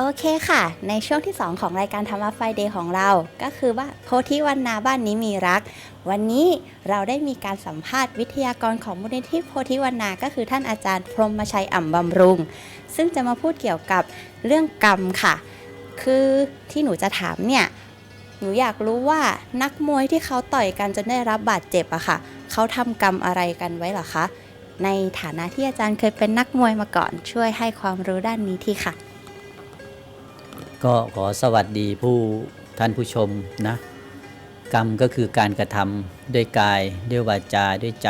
โอเคค่ะ ในช่วงที่ 2 ของรายการธรรมะไฟเดย์ของเรา ก็คือว่าโพธิวันนาบ้านนี้มีรัก วันนี้เราได้มีการสัมภาษณ์วิทยากรของมูลนิธิโพธิวันนาก็คือท่านอาจารย์พรหมชัยอ่ำบำรุง ซึ่งจะมาพูดเกี่ยวกับเรื่องกรรมค่ะ คือที่หนูจะถามเนี่ย หนูอยากรู้ว่านักมวยที่เขาต่อยกันจนได้รับบาดเจ็บอะค่ะ เขาทำกรรมอะไรกันไว้หรอคะ ในฐานะที่อาจารย์เคยเป็นนักมวยมาก่อน ช่วยให้ความรู้ด้านนี้ทีค่ะ ก็ขอสวัสดีผู้ท่านผู้ชมนะ กรรมก็คือการกระทำด้วยกาย ด้วยวาจาด้วยใจ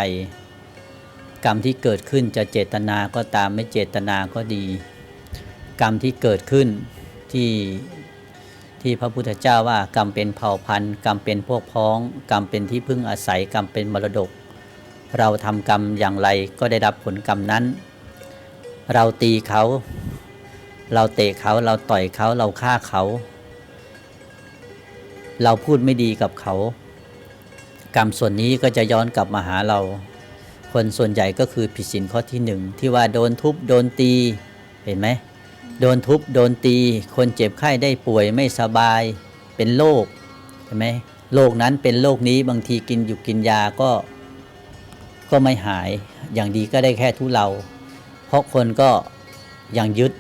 กรรมที่เกิดขึ้นจะเจตนาก็ตามไม่เจตนาก็ดี กรรมที่เกิดขึ้นที่ที่พระพุทธเจ้าว่ากรรมเป็นเผ่าพันธุ์กรรมเป็นพวกพ้อง กรรมเป็นที่พึ่งอาศัยกรรมเป็นมรดก เราทำกรรมอย่างไรก็ได้รับผลกรรมนั้น เราตีเขา เราเตะเขาเราต่อยเขาเราฆ่าเขา เราพูดไม่ดีกับเขา กรรมส่วนนี้ก็จะย้อนกลับมาหาเรา คนส่วนใหญ่ก็คือผิดศีลข้อที่หนึ่งที่ว่าโดนทุบโดนตีเห็นไหมโดนทุบโดนตี คนเจ็บไข้ได้ป่วยไม่สบายเป็นโรคเห็นไหมโรคนั้นเป็นโรคนี้บางทีกินอยู่กินยาก็ก็ไม่หายอย่างดีก็ได้แค่ทุเลาเพราะคนก็ยังยึด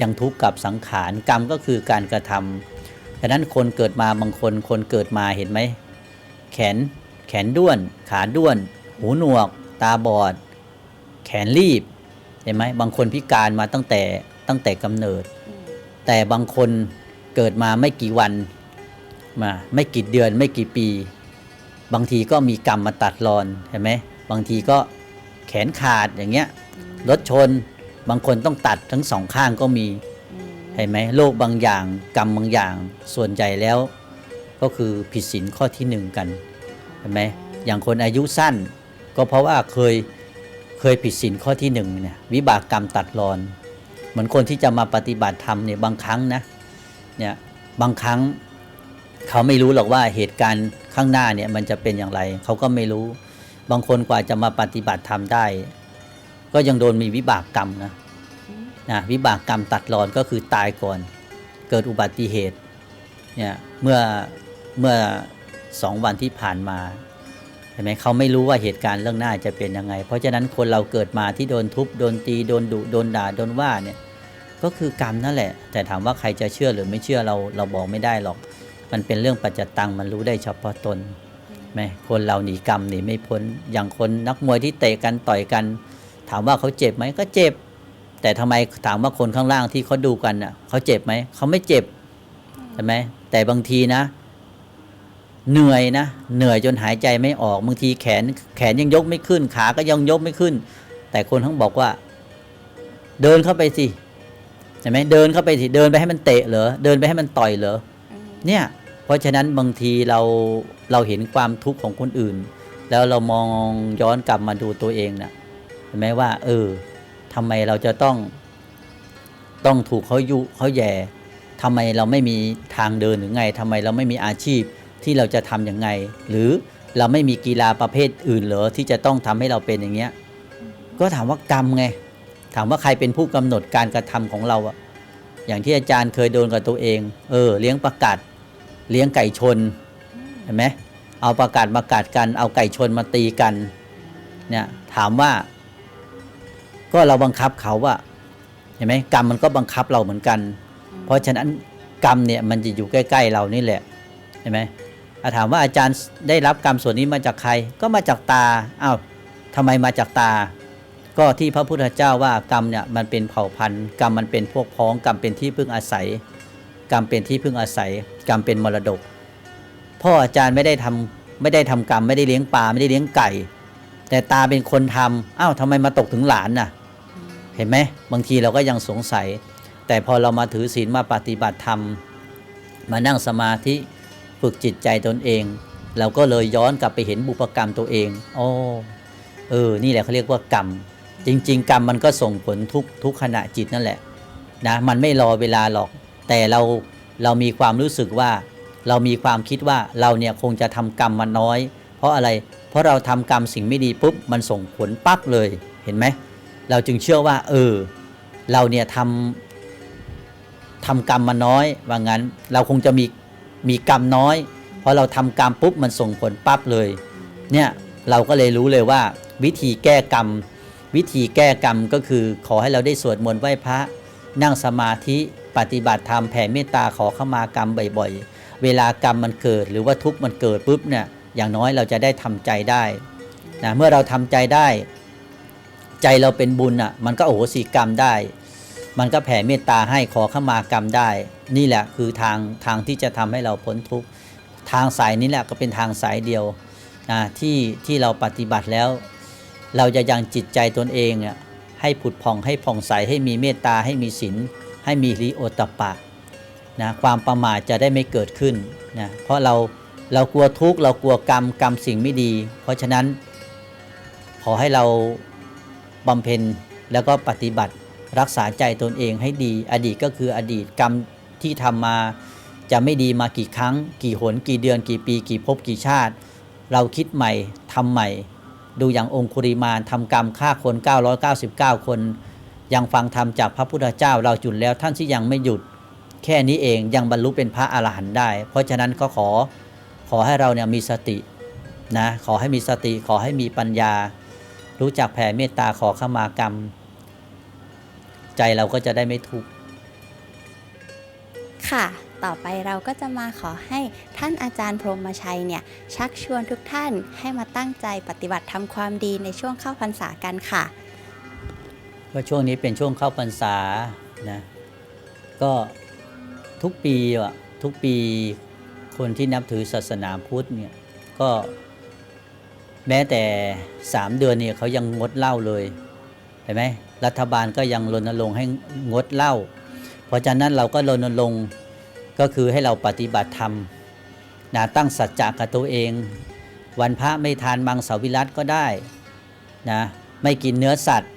ยังทุกข์กับสังขารกรรมก็คือการกระทำฉะนั้นคนเกิดมาบางคนคนเกิดมาเห็นไหมแขนแขนด้วน ขาด้วน หูหนวก ตาบอด แขนรีบเห็นไหมบางคนพิการมาตั้งแต่ตั้งแต่กำเนิด แต่บางคนเกิดมาไม่กี่วันมาไม่กี่เดือนไม่กี่ปี บางทีก็มีกรรมมาตัดรอนเห็นไหมบางทีก็แขนขาดอย่างเงี้ยรถชน บางคนต้องตัดทั้งสองข้างก็มีเห็นไหมโรคบางอย่างกรรมบางอย่างส่วนใหญ่แล้ว ก็คือผิดศีลข้อที่หนึ่งกันเห็นไหมอย่างคนอายุสั้น ก็เพราะว่าเคยเคยผิดศีลข้อที่หนึ่งเนี่ยวิบากกรรมตัดรอน เหมือนคนที่จะมาปฏิบัติธรรมเนี่ยบางครั้งนะเนี่ยบางครั้งเขาไม่รู้หรอกว่าเหตุการณ์ข้างหน้าเนี่ยมันจะเป็นอย่างไร เขาก็ไม่รู้ บางคนกว่าจะมาปฏิบัติธรรมได้ ก็ยังโดนมีวิบากกรรมนะนะวิบากกรรมตัดรอนก็คือตายก่อน เกิดอุบัติเหตุเนี่ยเมื่อเมื่อสองวันที่ผ่านมาเห็นไหมเขาไม่รู้ว่าเหตุการณ์เรื่องหน้าจะเป็นยังไง เพราะฉะนั้นคนเราเกิดมาที่โดนทุบโดนตีโดนดุโดนด่าโดนว่าเนี่ยก็คือกรรมนั่นแหละ แต่ถามว่าใครจะเชื่อหรือไม่เชื่อเราเราบอกไม่ได้หรอก มันเป็นเรื่องปัจจตังมันรู้ได้เฉพาะตนไหมคนเราหนีกรรมหนีไม่พ้นอย่างคนนักมวยที่เตะกันต่อยกัน ถามว่าเขาเจ็บไหมก็เจ็บ แต่ทำไมถามว่าคนข้างล่างที่เขาดูกันน่ะเขาเจ็บไหมเขาไม่เจ็บใช่ไหมแต่บางทีนะ เหนื่อยนะ เหนื่อยจนหายใจไม่ออกบางทีแขนแขนยังยกไม่ขึ้น ขาก็ยังยกไม่ขึ้น แต่คนทั้งบอกว่า เดินเข้าไปสิใช่ไหมเดินเข้าไปสิเดินไปให้มันเตะเหรอเดินไปให้มันต่อยเหรอเนี่ยเพราะฉะนั้นบางทีเราเราเห็นความทุกข์ของคนอื่น แล้วเรามองย้อนกลับมาดูตัวเองนะ่ะ เห็นไหมว่า เออทำไมเราจะต้อง ต้องถูกเขายุเขาแย่ทำไมเราไม่มีทางเดินหรือไงทำไมเราไม่มีอาชีพที่เราจะทำอย่างไง หรือเราไม่มีกีฬาประเภทอื่นเหรอที่จะต้องทำให้เราเป็นอย่างเงี้ย ก็ถามว่ากรรมไง ถามว่าใครเป็นผู้กำหนดการกระทำของเราอะอย่างที่อาจารย์เคยโดนกับตัวเอง เออ เลี้ยงประกาศ เลี้ยงไก่ชนเห็นไหมเอาประกาศมากัดกัน เอาไก่ชนมาตีกัน เนี่ย ถามว่า ก็เราบังคับเขาว่าเห็นไหมกรรมมันก็บังคับเราเหมือนกัน เพราะฉะนั้นกรรมเนี่ยมันจะอยู่ใกล้ ๆ เรานี่แหละเห็นไหมอะถามว่าอาจารย์ได้รับกรรมส่วนนี้มาจากใคร ก็มาจากตาอ้าวทำไมมาจากตา ก็ที่พระพุทธเจ้าว่ากรรมเนี่ยมันเป็นเผ่าพันธุ์กรรมมันเป็นพวกพ้องกรรมเป็นที่พึ่งอาศัย กรรมเป็นที่พึ่งอาศัย กรรมเป็นมรดก พ่ออาจารย์ไม่ได้ทำไม่ได้ทำกรรมไม่ได้เลี้ยงปลาไม่ได้เลี้ยงไก่ แต่ตาเป็นคนทำอ้าวทำไมมาตกถึงหลานน่ะ เห็นไหมบางทีเราก็ยังสงสัย แต่พอเรามาถือศีลมาปฏิบัติธรรม มานั่งสมาธิฝึกจิตใจตนเอง เราก็เลยย้อนกลับไปเห็นบุพกรรมตัวเองโอ้เออ นี่แหละเขาเรียกว่ากรรม จริง ๆ กรรมมันก็ส่งผลทุกทุกขณะจิตนั่นแหละนะมันไม่รอเวลาหรอก แต่เราเรามีความรู้สึกว่า เรามีความคิดว่าเราเนี่ยคงจะทำกรรมมาน้อย เพราะอะไรเพราะเราทำกรรมสิ่งไม่ดีปุ๊บมันส่งผลปั๊บเลยเห็นไหม เราจึงเชื่อว่า เออ เราเนี่ยทำทำกรรมมาน้อยว่างั้น เราคงจะมีมีกรรมน้อย เพอเราทำกรรมปุ๊บมันส่งผลปั๊บเลย เนี่ยเราก็เลยรู้เลยว่า วิธีแก้กรรม วิธีแก้กรรมก็คือ ขอให้เราได้สวดมนต์ไหว้พระ นั่งสมาธิปฏิบัติธรรมแผ่เมตตาขอเข้ามากรรมบ่อยๆ เวลากรรมมันเกิด หรือว่าทุกข์มันเกิดปุ๊บเนี่ยอย่างน้อยเราจะได้ทำใจได้นะเมื่อเราทำใจได้ ใจเราเป็นบุญอะ มันก็โอโหสิกรรมได้ มันก็แผ่เมตตาให้ขอเข้ามากรรมได้ นี่แหละคือทางทางที่จะทำให้เราพ้นทุกข์ทางสายนี้แหละก็เป็นทางสายเดียวนะที่ที่เราปฏิบัติแล้ว เราจะยังจิตใจตนเองอะให้ผุดผ่องให้ผ่องใสให้มีเมตตาให้มีศีลให้มีริโอตปปะนะความประมาทจะได้ไม่เกิดขึ้นนะเพราะเราเรากลัวทุกข์เรากลัวกรรมกรรมสิ่งไม่ดี เพราะฉะนั้นขอให้เรา บำเพ็ญแล้วก็ปฏิบัติรักษาใจตนเองให้ดี อดีตก็คืออดีตกรรมที่ทำมาจะไม่ดีมากี่ครั้ง กี่หนกี่เดือน กี่ปี กี่ภพกี่ชาติ เราคิดใหม่ทำใหม่ ดูอย่างองคุริมานทำกรรมฆ่าคน 999 คน ยังฟังธรรมจากพระพุทธเจ้าเราจุดแล้วท่านที่ยังไม่หยุด แค่นี้เองยังบรรลุเป็นพระอรหันต์ได้ เพราะฉะนั้นก็ขอขอให้เราเนี่ยมีสตินะขอให้มีสติขอให้มีปัญญา รู้จักแผ่เมตตาขอขมากรรม ใจเราก็จะได้ไม่ทุกข์ค่ะ ต่อไปเราก็จะมาขอให้ท่านอาจารย์พรหมชัยเนี่ยชักชวนทุกท่านให้มาตั้งใจปฏิบัติทำความดีในช่วงเข้าพรรษากันค่ะก็ช่วงนี้เป็นช่วงเข้าพรรษานะก็ทุกปีอะทุกปีคนที่นับถือศาสนาพุทธเนี่ยก็ แม้แต่สามเดือนเนี่ยเขายังงดเหล้าเลยเห็นไหมรัฐบาลก็ยังรณรงค์ให้งดเหล้าเพราะฉะนั้นเราก็รณรงค์ก็คือให้เราปฏิบัติธรรมนะตั้งสัจจะกับตัวเอง วันพระไม่ทานมังสวิรัตก็ได้นะไม่กินเนื้อสัตว์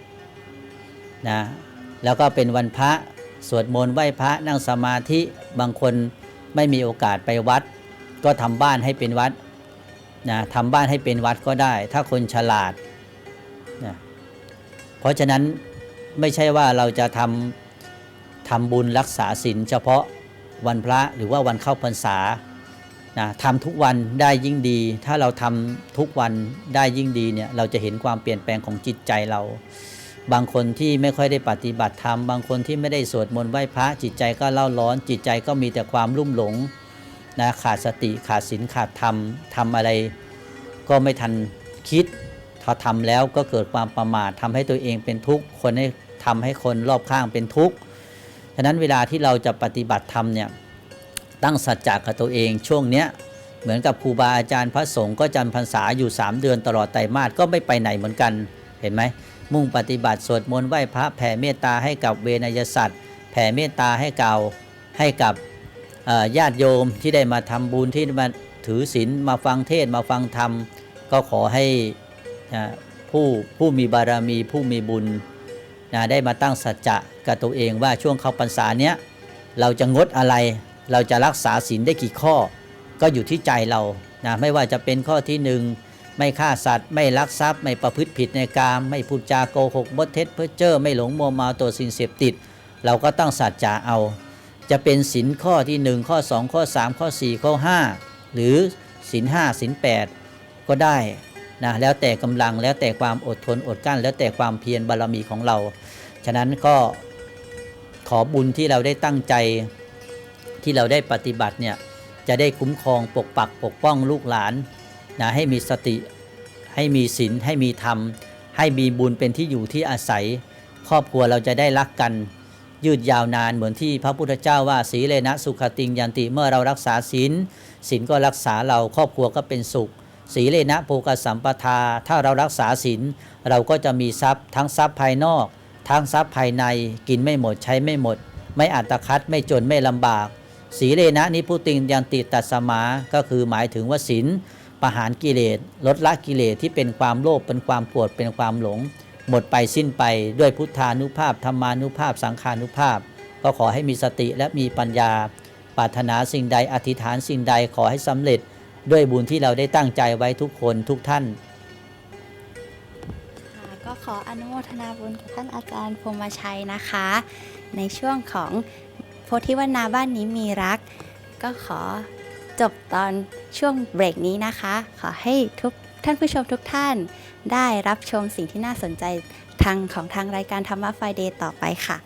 นะแล้วก็เป็นวันพระสวดมนต์ไหว้พระนั่งสมาธิบางคนไม่มีโอกาสไปวัด ก็ทำบ้านให้เป็นวัด นะทำบ้านให้เป็นวัดก็ได้ ถ้าคนฉลาดนะเพราะฉะนั้นไม่ใช่ว่าเราจะทำทำบุญรักษาศีลเฉพาะวันพระหรือว่าวันเข้าพรรษานะทำทุกวันได้ยิ่งดี ถ้าเราทำทุกวันได้ยิ่งดีเนี่ยเราจะเห็นความเปลี่ยนแปลงของจิตใจเรา บางคนที่ไม่ค่อยได้ปฏิบัติธรรมบางคนที่ไม่ได้สวดมนต์ไหว้พระจิตใจก็เล่าร้อน จิตใจก็มีแต่ความรุ่มหลง นะขาดสติขาดศีลขาดธรรมทำอะไรก็ไม่ทันคิดถ้าทำแล้วก็เกิดความประมาททำให้ตัวเองเป็นทุกข์คนให้ทำให้คนรอบข้างเป็นทุกข์ฉะนั้นเวลาที่เราจะปฏิบัติธรรมเนี่ยตั้งสัจจะกับตัวเองช่วงเนี้ยเหมือนกับครูบาอาจารย์พระสงฆ์ก็จำพรรษาอยู่ 3 เดือนตลอดไตรมาสก็ไม่ไปไหนเหมือนกันเห็นไหมมุ่งปฏิบัติสวดมนต์ไหว้พระแผ่เมตตาให้กับเวนยสัตว์แผ่เมตตาให้เก่าให้กับ ญาติโยมที่ได้มาทำบุญที่มาถือศีลมาฟังเทศมาฟังธรรม ก็ขอให้ผู้ผู้มีบารมีผู้มีบุญนะได้มาตั้งสัจจะกับตัวเองว่าช่วงเข้าพรรษาเนี้ยเราจะงดอะไรเราจะรักษาศีลได้กี่ข้อ ก็อยู่ที่ใจเรานะไม่ว่าจะเป็นข้อที่หนึ่งไม่ฆ่าสัตว์ ไม่ลักทรัพย์ ไม่ประพฤติผิดในกาม ไม่พูดจาโกหกบดเท็จเพ้อเจ้อไม่หลงมัวเมาตัวสิ่งเสพติด เราก็ตั้งสัจจะเอา จะเป็นศีลข้อที่ 1 ข้อ 2 ข้อ 3 ข้อ 4 ข้อ 5 หรือศีล5ศีล8 ก็ได้นะแล้วแต่กำลังแล้วแต่ความอดทนอดกั้น แล้วแต่ความเพียรบารมีของเรา ฉะนั้นก็ขอบุญที่เราได้ตั้งใจที่เราได้ปฏิบัติเนี่ยจะได้คุ้มครองปกปักปกป้องลูกหลานนะให้มีสติให้มีศีลให้มีธรรม ให้มีบุญเป็นที่อยู่ที่อาศัย ครอบครัวเราจะได้รักกัน ยืดยาวนานเหมือนที่พระพุทธเจ้าว่าสีเลนะสุขติงยันติเมื่อเรารักษาศีลศีลก็รักษาเราครอบครัวก็เป็นสุข สีเลนะโภกสัมปทา ถ้าเรารักษาศีลเราก็จะมีทรัพย์ทั้งทรัพย์ภายนอก ทั้งทรัพย์ภายในกินไม่หมดใช้ไม่หมด ไม่อัตคัดไม่จนไม่ลำบาก สีเลนะนิพุติงยันติตัสมาก็คือหมายถึงว่าศีลประหารกิเลสลดละกิเลสที่เป็นความโลภเป็นความโกรธเป็นความหลง หมดไปสิ้นไปด้วยพุทธานุภาพธรรมานุภาพสังขานุภาพ ก็ขอให้มีสติและมีปัญญา ปรารถนาสิ่งใดอธิษฐานสิ่งใดขอให้สำเร็จ ด้วยบุญที่เราได้ตั้งใจไว้ทุกคนทุกท่าน ค่ะก็ขออนุโมทนาบุญกับท่านอาจารย์พรหมชัยนะคะ ในช่วงของโพธิวนาบ้านนี้มีรัก ก็ขอจบตอนช่วงเบรกนี้นะคะ ขอให้ทุก ท่านผู้ชมทุกท่านได้รับชมสิ่งที่น่าสนใจทางของทางรายการธรรมะไฟเดย์ต่อไปค่ะ